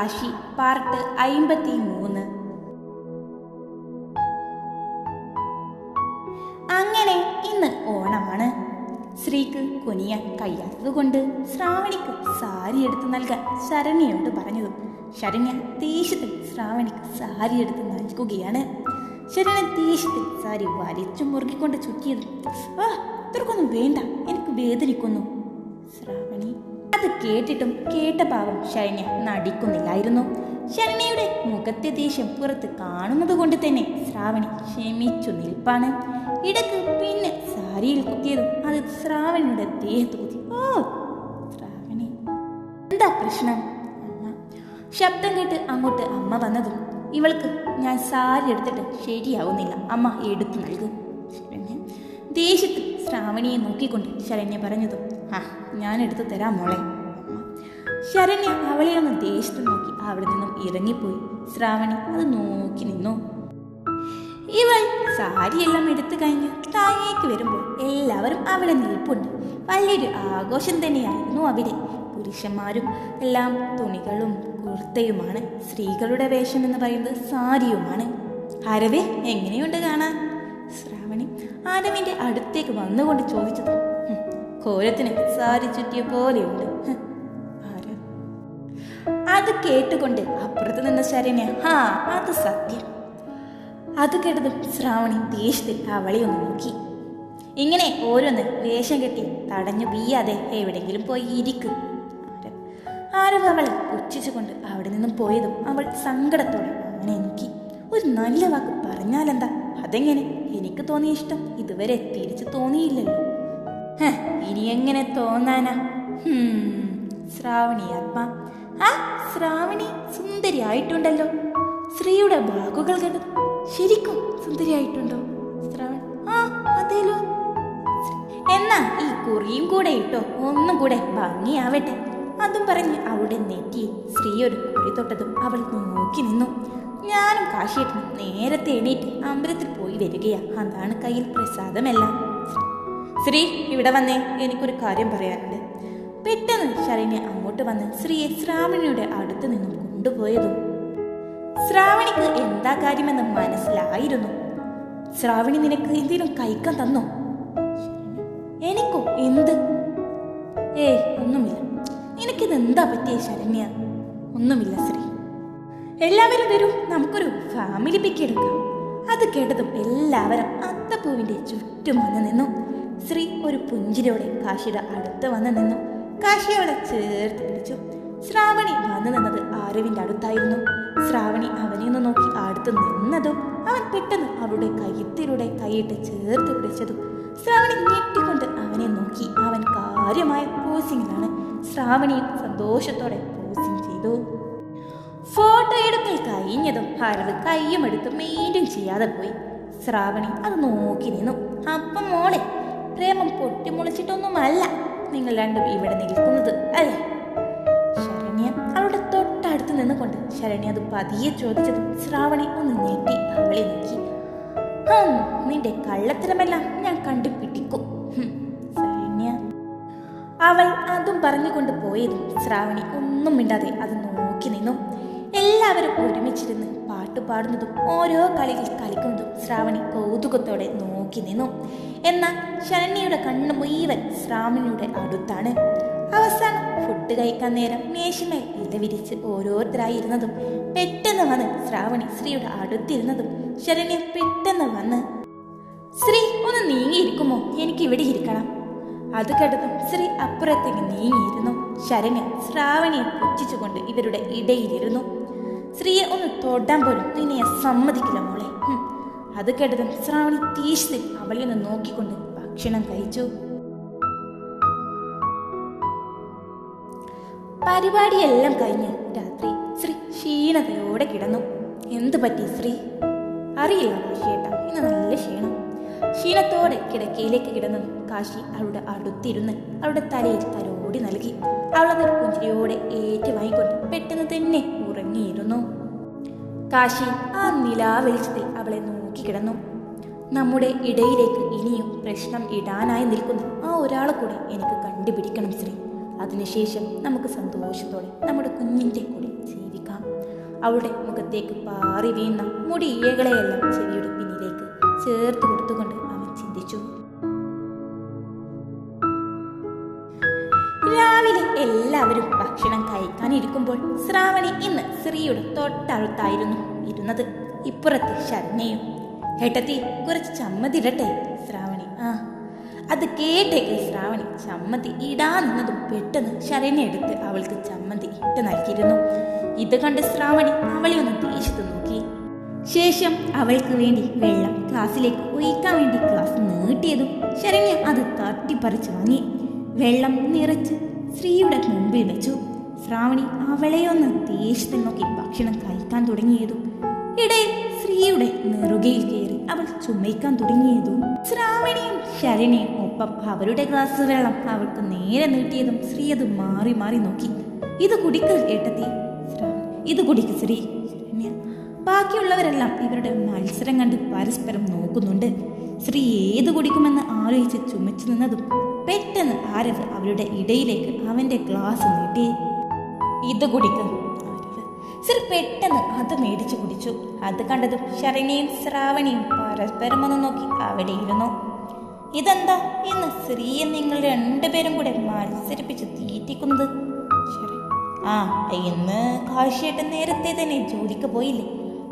Kashi part അയിമ്പത്തി മൂന്ന് അങ്ങനെ ഇന്ന് ഓണമാണ്. ശ്രീക്ക് കുനിയാൻ കഴിയാത്തതുകൊണ്ട് ശ്രാവണിക്ക് സാരി എടുത്ത് നൽകാൻ ശരണ്യയോട് പറഞ്ഞതും ശരണ്യ ദേഷ്യത്തിൽ ശ്രാവണിക്ക് സാരി എടുത്ത് നൽകുകയാണ്. ശരണ്യ ദേഷ്യത്തിൽ സാരി വലിച്ചു മുറുകിക്കൊണ്ട് ചുറ്റിയതും ആ ഇത്രക്കൊന്നും വേണ്ട എനിക്ക് വേദനിക്കുന്നു. ശ്രാവണി അത് കേട്ടിട്ടും കേട്ട പാവം ശരണ്യ നടിക്കുന്നില്ലായിരുന്നു. ശരണ്യയുടെ മുഖത്തെ ദേഷ്യം പുറത്ത് കാണുന്നത് കൊണ്ട് തന്നെ ശ്രാവണി ക്ഷമിച്ചു നിൽപ്പാണ്. ഇടയ്ക്ക് പിന്നെ സാരിയിൽ കുത്തിയതും അത് ശ്രാവണിയുടെ ദേഹത്ത് കുത്തി ഓ ശ്രാവണി. എന്താ പ്രശ്നം? അമ്മ. ശബ്ദം കേട്ട് അങ്ങോട്ട് അമ്മ വന്നതും ഇവൾക്ക് ഞാൻ സാരി എടുത്തിട്ട് ശരിയാവുന്നില്ല. അമ്മ എടുത്തു നൽകും. ദേഷ്യത്തിൽ ശ്രാവണിയെ നോക്കിക്കൊണ്ട് ശരണ്യ പറഞ്ഞതും ആ ഞാൻ എടുത്തു തരാം മോളെ. ശരണ്യ അവളെ ഒന്ന് ദേഷ്യത്തിൽ നോക്കി അവിടെ നിന്നും ഇറങ്ങിപ്പോയി. ശ്രാവണി അത് നോക്കി നിന്നു. ഇവൾ സാരിയെല്ലാം എടുത്തു കഴിഞ്ഞ് താഴേക്ക് വരുമ്പോൾ എല്ലാവരും അവളെ നിൽപ്പുണ്ട്. വലിയൊരു ആഘോഷം തന്നെയായിരുന്നു അവിടെ. പുരുഷന്മാരും എല്ലാം തുണികളും കുർത്തയുമാണ്. സ്ത്രീകളുടെ വേഷം എന്ന് പറയുന്നത് സാരിയുമാണ്. ആരവേ എങ്ങനെയുണ്ട് കാണാൻ? ശ്രാവണി ആരവിന്റെ അടുത്തേക്ക് വന്നുകൊണ്ട് ചോദിച്ചത് "ഹും, കോലത്തിന് സാരി ചുറ്റിയ പോലെയുണ്ട്. അത് കേട്ടുകൊണ്ട് അപ്പുറത്ത് നിന്ന ശരണ്യ ഹാ അത് സത്യം. അത് കേട്ടതും ശ്രാവണി ദേഷ്യത്തിൽ അവളെ ഒന്ന് നോക്കി. ഇങ്ങനെ ഓരോന്ന് വേഷം കെട്ടി തടഞ്ഞു വീയാതെ എവിടെങ്കിലും പോയി ഇരിക്കും. ആരവ് അവളെ പുച്ഛിച്ചുകൊണ്ട് അവിടെ നിന്നും പോയതും അവൾ സങ്കടത്തോടെ അവനെ നോക്കി. ഒരു നല്ല വാക്ക് പറഞ്ഞാലെന്താ? അതെങ്ങനെ? എനിക്ക് തോന്നിയ ഇഷ്ടം ഇതുവരെ തിരിച്ചു തോന്നിയില്ലല്ലോ. ഇനി എങ്ങനെ തോന്നാനാ? ശ്രാവണി ആത്മ. ആ ശ്രാവണി സുന്ദരി ആയിട്ടുണ്ടല്ലോ ശ്രീയുടെ വാക്കുകൾ കണ്ടത് ശരിക്കും സുന്ദരിയായിട്ടുണ്ടോ ശ്രാവണി? ആ അതേലോ. എന്നാ ഈ കുറിയും കൂടെ ഇട്ടോ ഒന്നും കൂടെ ഭംഗിയാവട്ടെ. അതും പറഞ്ഞ് അവളുടെ നെറ്റി സ്ത്രീ ഒരു കുറി തൊട്ടതും അവൾ നോക്കി നിന്നു. ഞാനും കാശിയേട്ടനും നേരത്തെ എണീറ്റ് അമ്പലത്തിൽ പോയി വരികയാ. അതാണ് കയ്യിൽ പ്രസാദമെല്ലാം. ശ്രീ ഇവിടെ വന്നേ എനിക്കൊരു കാര്യം പറയാനുണ്ട്. പെട്ടെന്ന് ശരണ്യ അങ്ങോട്ട് വന്ന് ശ്രീയെ ശ്രാവണിയുടെ അടുത്ത് നിന്നും കൊണ്ടുപോയതും. ശ്രാവണിക്ക് എന്താ കാര്യമെന്ന് മനസ്സിലായിരുന്നു. ശ്രാവണി നിനക്ക് എന്തെങ്കിലും കഴിക്കാൻ തന്നോ? എനിക്കോ? എന്ത്? ഏ ഒന്നുമില്ല. നിനക്കിത് എന്താ പറ്റിയ ശരണ്യ? ഒന്നുമില്ല ശ്രീ എല്ലാവരും വരും നമുക്കൊരു ഫാമിലി പിക്ക് എടുക്കാം. അത് കേട്ടതും എല്ലാവരും അത്തപ്പൂവിന്റെ ചുറ്റും വന്ന് നിന്നു. ശ്രീ ഒരു പുഞ്ചിരിയോടെ കാശിയുടെ അടുത്ത് വന്ന് നിന്നു. കാശി അവളെ ചേർത്ത് പിടിച്ചു. ശ്രാവണി വന്നു നിന്നത് ആരവിന്റെ അടുത്തായിരുന്നു. ശ്രാവണി അവനെ ഒന്ന് നോക്കി അടുത്ത് നിന്നതും അവൻ പെട്ടെന്ന് അവളുടെ കയ്യത്തിലൂടെ കൈയിട്ട് ചേർത്ത് പിടിച്ചതും ശ്രാവണി ഞെട്ടിക്കൊണ്ട് അവനെ നോക്കി അവൻ കാര്യമായ പോസിങ്ങിലാണ്. ശ്രാവണിയും സന്തോഷത്തോടെ പോസിങ് ചെയ്തു. ഫോട്ടോ എടുക്കൽ കഴിഞ്ഞതും ഹരവ് കയ്യും എടുത്ത് ചെയ്യാതെ പോയി. ശ്രാവണി അത് നോക്കി നിന്നു. അപ്പം മോളെ പ്രേമം പൊട്ടിമുളച്ചിട്ടൊന്നുമല്ല നിങ്ങൾ രണ്ടും ഇവിടെ നിൽക്കുന്നത് അല്ലേ? ശരണ്യ അവളുടെ തൊട്ടടുത്ത് നിന്നുകൊണ്ട് ശരണ്യ അത് പതിയെ ചോദിച്ചതും ശ്രാവണി ഒന്ന് ഞെട്ടി അവളെ നീക്കി. നിന്റെ കള്ളത്തരമെല്ലാം ഞാൻ കണ്ടുപിടിക്കും. ശരണ്യ. അവൾ അതും പറഞ്ഞുകൊണ്ട് പോയതും ശ്രാവണി ഒന്നും മിണ്ടാതെ അത് നോക്കി നിന്നു. എല്ലാവരും ഒരുമിച്ചിരുന്ന് പാട്ട് പാടുന്നതും ഓരോ കളികൾ കളിക്കുന്നതും ശ്രാവണി കൗതുകത്തോടെ നോക്കി നിന്നു. എന്നാൽ ശരണ്യയുടെ കണ്ണ് മുഴുവൻ ശ്രാവണിയുടെ അടുത്താണ്. അവസാനം ഫുഡ് കഴിക്കാൻ നേരം മേശമേൽ ഇത് വിരിച്ച് ഓരോരുത്തരായിരുന്നതും പെട്ടെന്ന് വന്ന് ശ്രാവണി ശ്രീയുടെ അടുത്തിരുന്നതും ശരണ്യ പെട്ടെന്ന് വന്ന് ശ്രീ ഒന്ന് നീങ്ങിയിരിക്കുമോ? എനിക്ക് ഇവിടെ ഇരിക്കണം. അത് കേട്ടതും ശ്രീ അപ്പുറത്തേക്ക് നീങ്ങിയിരുന്നു. ശരണ്യ ശ്രാവണിയെ പുച്ഛിച്ചുകൊണ്ട് ഇവരുടെ ഇടയിലിരുന്നു. ശ്രീയെ ഒന്ന് തൊടാൻ പോലും നിന്നെ സമ്മതിക്കില്ല മോളെ. അത് കേട്ടതും ശ്രാവണി തീഷ്ണി അവളിൽ നിന്ന് നോക്കിക്കൊണ്ട് ഭക്ഷണം കഴിച്ചു. പരിപാടിയെല്ലാം കഴിഞ്ഞ് രാത്രി ശ്രീ ക്ഷീണതയോടെ കിടന്നു. എന്ത് പറ്റി ശ്രീ? അറിയില്ല കാശിയേട്ട ഇന്ന് നല്ല ക്ഷീണം. ക്ഷീണത്തോടെ കിടക്കയിലേക്ക് കിടന്നു കാശി അവളുടെ അടുത്തിരുന്ന് അവളുടെ തലയിൽ തലോടി നൽകി. അവളത് പുഞ്ചിരിയോടെ ഏറ്റു വാങ്ങിക്കൊണ്ട് പെട്ടെന്ന് തന്നെ ഉറങ്ങിയിരുന്നു. കാശി ആ നിലാവെളിച്ചത്തിൽ അവളെ നോക്കി കിടന്നു നമ്മുടെ ഇടയിലേക്ക് ഇനിയും പ്രശ്നം ഇടാനായി നിൽക്കുന്ന ആ ഒരാളെ കൂടെ എനിക്ക് കണ്ടുപിടിക്കണം ശ്രീ. അതിനുശേഷം നമുക്ക് സന്തോഷത്തോടെ നമ്മുടെ കുഞ്ഞിന്റെ കൂടെ ജീവിക്കാം. അവളുടെ മുഖത്തേക്ക് പാറി വീണ മുടിയിഴകളെയെല്ലാം ചെവിയുടെ പിന്നിലേക്ക് ചേർത്ത് കൊടുത്തുകൊണ്ട് അവൻ ചിന്തിച്ചു. രാവിലെ എല്ലാവരും ഭക്ഷണം കഴിക്കാനിരിക്കുമ്പോൾ ശ്രാവണി ഇന്ന് ശ്രീയുടെ തൊട്ടടുത്തായിരുന്നു ഇരുന്നത്. ഇപ്പുറത്ത് ശരണ്യയും ഏട്ടത്തി കുറച്ച് ചമ്മതി ഇടട്ടെ ശ്രാവണി. ആ അത് കേട്ടേക്ക് ശ്രാവണി. ചമ്മന്തി ഇടാൻ നിന്നതും പെട്ടെന്ന് ശരണ്യ എടുത്ത് അവൾക്ക് ചമ്മന്തി ഇട്ട് നൽകിയിരുന്നു. ഇത് കണ്ട് ശ്രാവണി അവളെ ഒന്ന് ദേഷ്യത്ത് നോക്കി. ശേഷം അവൾക്ക് വേണ്ടി വെള്ളം ഗ്ലാസ്സിലേക്ക് ഒഴിക്കാൻ വേണ്ടി ഗ്ലാസ് നീട്ടിയതും ശരണ്യ അത് തട്ടിപ്പറിച്ചു വാങ്ങി. വെള്ളം നിറച്ച് ശ്രീയുടെ മുമ്പിൽ വെച്ചു. ശ്രാവണി അവളെ ഒന്ന് ദേഷ്യത്തിൽ നോക്കി ഭക്ഷണം കഴിക്കാൻ തുടങ്ങിയതും ഇടയിൽ ശ്രീയുടെ നെറുകയിൽ കയറി അവൾ ചുമയ്ക്കാൻ തുടങ്ങിയതും ശ്രാവണിയും ശരണിയും ഒപ്പം അവരുടെ ഗ്ലാസ് വെള്ളം അവൾക്ക് നേരെ നീട്ടിയതും ശ്രീ അത് മാറി മാറി നോക്കി. ഇത് കുടിക്കൽ ഏട്ടത്തി. ഇത് കുടിക്ക് ശ്രീ. ബാക്കിയുള്ളവരെല്ലാം ഇവരുടെ മത്സരം കണ്ട് പരസ്പരം നോക്കുന്നുണ്ട്. ശ്രീ ഏത് കുടിക്കുമെന്ന് ആലോചിച്ച് ചുമച്ചു നിന്നതും പെട്ടെന്ന് ആരവർ അവരുടെ ഇടയിലേക്ക് അവന്റെ ഗ്ലാസ് നീട്ടി. ഇത് കുടിക്കും. ശ്രീ പെട്ടെന്ന് അത് മേടിച്ചു കുടിച്ചു. അത് കണ്ടതും ശരണിയും ശ്രാവണിയും പരസ്പരം ഒന്ന് നോക്കി അവിടെ ഇരുന്നു. ഇതെന്താ? ഇന്ന് സ്ത്രീയെ നിങ്ങൾ രണ്ടുപേരും കൂടെ മത്സരിപ്പിച്ച് തീറ്റിക്കുന്നത്. ആ ഇന്ന് കാശിയേട്ടൻ നേരത്തെ തന്നെ ജോലിക്ക് പോയില്ലേ?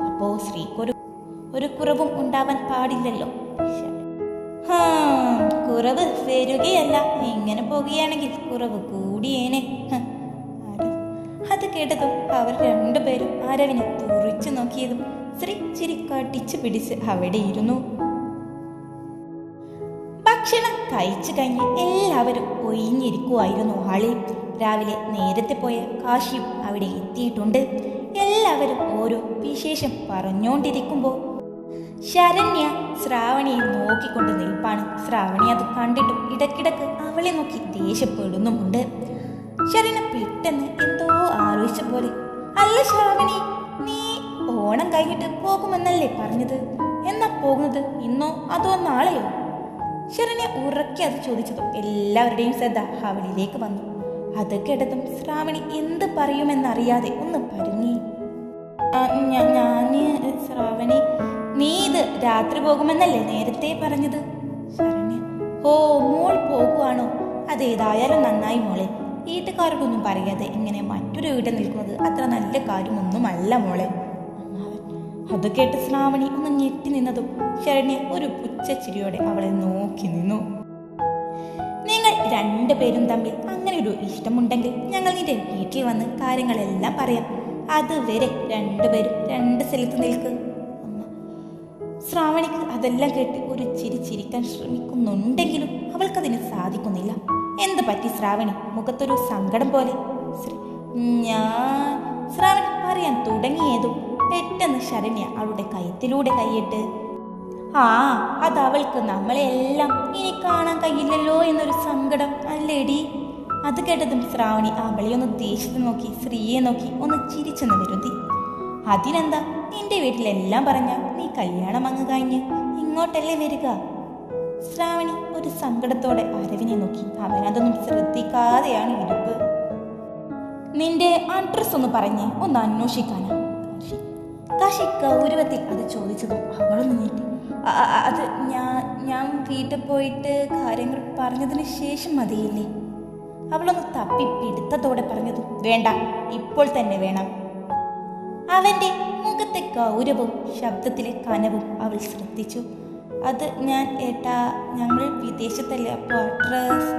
അപ്പോ സ്ത്രീക്കൊരു ഒരു കുറവും ഉണ്ടാവാൻ പാടില്ലല്ലോ. കുറവ് വരികയല്ല. ഇങ്ങനെ പോകുകയാണെങ്കിൽ കുറവ് കൂടിയേനെ. കേട്ടതും അവർ രണ്ടുപേരും ആരവിനെ തുറിച്ചു നോക്കിയതും ശ്രീ ചിരി കടിച്ചു പിടിച്ച് അവിടെ ഇരുന്നു. ഭക്ഷണം കഴിച്ചു കഴിഞ്ഞ് എല്ലാവരും ഒഴിഞ്ഞിരിക്കുമായിരുന്നു ഹാളിൽ. രാവിലെ നേരത്തെ പോയ കാശിയും അവിടെ എത്തിയിട്ടുണ്ട്. എല്ലാവരും ഓരോ വിശേഷം പറഞ്ഞുകൊണ്ടിരിക്കുമ്പോൾ ശരണ്യ ശ്രാവണിയെ നോക്കിക്കൊണ്ട് നിൽപ്പാണ്. ശ്രാവണി അത് കണ്ടിട്ടും ഇടയ്ക്കിടക്ക് അവളെ നോക്കി ദേഷ്യപ്പെടുന്നുമുണ്ട്. ശരണ്യ പെട്ടെന്ന് എന്തോ ആലോചിച്ച പോലെ. അല്ല ശ്രാവണി നീ ഓണം കഴിഞ്ഞിട്ട് പോകുമെന്നല്ലേ പറഞ്ഞത്? എന്നാ പോകുന്നത്? ഇന്നോ അതോ നാളെയോ? ശരണ്യ ഉറക്കെ അത് ചോദിച്ചതും എല്ലാവരുടെയും ശ്രദ്ധ അവളിലേക്ക് വന്നു. അത് കേട്ടതും ശ്രാവണി എന്ത് പറയുമെന്നറിയാതെ ഒന്ന് പരുങ്ങി. ഞാൻ ശ്രാവണി നീ ഇത് രാത്രി പോകുമെന്നല്ലേ നേരത്തെ പറഞ്ഞത്? ശരണ്യ ഓ മോൾ പോകുവാണോ? അതേതായാലും നന്നായി മോളെ. വീട്ടുകാരോടൊന്നും പറയാതെ ഇങ്ങനെ മറ്റൊരു വീട്ടിൽ നിൽക്കുന്നത് അത്ര നല്ല കാര്യമൊന്നുമല്ല മോളെ. അത് കേട്ട് ശ്രാവണി ഒന്ന് ഞെട്ടി നിന്നതും ശരണ്യ ഒരു പുച്ഛച്ചിരിയോടെ അവളെ നോക്കി നിന്നു. നിങ്ങൾ രണ്ടുപേരും തമ്മിൽ അങ്ങനെ ഒരു ഇഷ്ടമുണ്ടെങ്കിൽ ഞങ്ങൾ നിന്റെ വീട്ടിൽ വന്ന് കാര്യങ്ങളെല്ലാം പറയാം. അതുവരെ രണ്ടുപേരും രണ്ട് സ്ഥലത്ത് നിൽക്ക്. ശ്രാവണിക്ക് അതെല്ലാം കേട്ട് ഒരു ചിരി ചിരിക്കാൻ ശ്രമിക്കുന്നുണ്ടെങ്കിലും അവൾക്കതിന് സാധിക്കുന്നില്ല. എന്ത് പറ്റി ശ്രാവണി? മുഖത്തൊരു സങ്കടം പോലെ. ഞാൻ ശ്രാവണി പറയാൻ തുടങ്ങിയതും പെട്ടെന്ന് ശരണ്യ അവളുടെ കയത്തിലൂടെ കൈയിട്ട് ആ അത് അവൾക്ക് നമ്മളെല്ലാം ഇനി കാണാൻ കഴിയില്ലല്ലോ എന്നൊരു സങ്കടം അല്ലേടി? അത് കേട്ടതും ശ്രാവണി അവളെ ഒന്ന് ദേഷ്യത്തിൽ നോക്കി സ്ത്രീയെ നോക്കി ഒന്ന് ചിരിച്ചെന്ന് വരുത്തി അതിനെന്താ? നിന്റെ വീട്ടിലെല്ലാം പറഞ്ഞ നീ കല്യാണം അങ്ങ് കഴിഞ്ഞ് ഇങ്ങോട്ടല്ലേ വരിക? ശ്രാവണി ഒരു സങ്കടത്തോടെ അരവിനെ നോക്കി. അവനതൊന്നും ശ്രദ്ധിക്കാതെയാണ് ഇരിപ്പ്. നിന്റെ അഡ്രസ് ഒന്ന് പറഞ്ഞ് ഒന്ന് അന്വേഷിക്കാനാ. കാശി ഗൗരവത്തിൽ അത് ചോദിച്ചതും അവളൊന്ന് നീട്ടി. "അ- അ- അത് ഞാൻ ഞാൻ വീട്ടിൽ പോയിട്ട് കാര്യങ്ങൾ പറഞ്ഞതിന് ശേഷം മതിയില്ലേ? അവളൊന്ന് തപ്പി പിടുത്തത്തോടെ പറഞ്ഞതും വേണ്ട ഇപ്പോൾ തന്നെ വേണം. അവന്റെ മുഖത്തെ ഗൗരവവും ശബ്ദത്തിലെ കനവും അവൾ ശ്രദ്ധിച്ചു. അത് ഞാൻ ഏട്ടാ ഞങ്ങൾ വിദേശത്തല്ലേ അപ്പോൾ ഡ്രസ്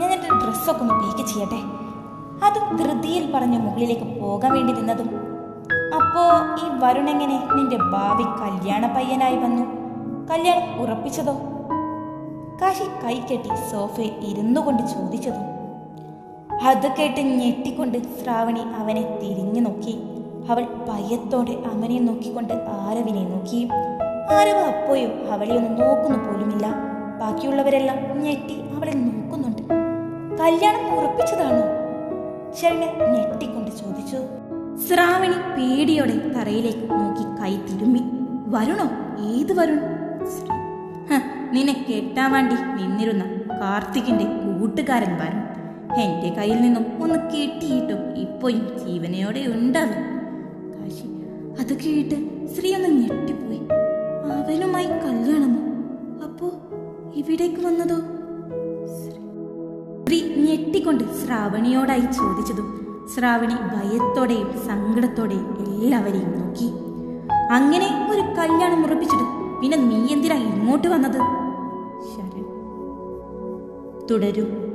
ഞാൻ എന്റെ ഡ്രസ്സൊക്കെ ഒന്ന് പീക്ക് ചെയ്യട്ടെ? അതും ധൃതിയിൽ പറഞ്ഞ് മുകളിലേക്ക് പോകാൻ വേണ്ടി നിന്നതും. അപ്പോൾ ഈ വരുണെങ്ങനെ നിന്റെ ഭാവി കല്യാണ പയ്യനായി വന്നു? കല്യാണം ഉറപ്പിച്ചതോ? കാശി കൈക്കെട്ടി സോഫയിൽ ഇരുന്നു കൊണ്ട് ചോദിച്ചതും. അത് കേട്ട് ഞെട്ടിക്കൊണ്ട് ശ്രാവണി അവനെ തിരിഞ്ഞു നോക്കി. അവൾ ഭയത്തോടെ അവനെ നോക്കിക്കൊണ്ട് ആരവിനെ നോക്കി. ആരവ് അപ്പോയും അവളെ ഒന്ന് നോക്കുന്നു പോലുമില്ല. ബാക്കിയുള്ളവരെല്ലാം ഞെട്ടി അവളെ നോക്കുന്നുണ്ട്. കല്യാണം ഉറപ്പിച്ചതാണോ? ശരണ്യ ഞെട്ടിക്കൊണ്ട് ചോദിച്ചു. ശ്രാവണി പേടിയോടെ തറയിലേക്ക് നോക്കി കൈ തിരുമ്മി. വരുണോ? ഏത് വരുൺ? നിന്നെ കെട്ടാൻ വേണ്ടി നിന്നിരുന്ന കാർത്തികിന്റെ കൂട്ടുകാരൻ വരുൺ. എന്റെ കയ്യിൽ നിന്നും ഒന്ന് കെട്ടിയിട്ടും ഇപ്പോഴും ജീവനയോടെ ഉണ്ടാവും കാശി അത് കേട്ട് ശ്രീ ഒന്ന് ഞെട്ടിപ്പോയി. അവനുമായി കല്യാണമോ? അപ്പോ ഇവിടേക്ക് വന്നതോ? സ്ത്രീ ഞെട്ടിക്കൊണ്ട് ശ്രാവണിയോടായി ചോദിച്ചതും ശ്രാവണി ഭയത്തോടെയും സങ്കടത്തോടെയും എല്ലാവരെയും നോക്കി. അങ്ങനെ ഒരു കല്യാണം ഉറപ്പിച്ചിട്ട് പിന്നെ നീ എന്തിനാ ഇങ്ങോട്ട് വന്നത്? ശരൺ. തുടരും.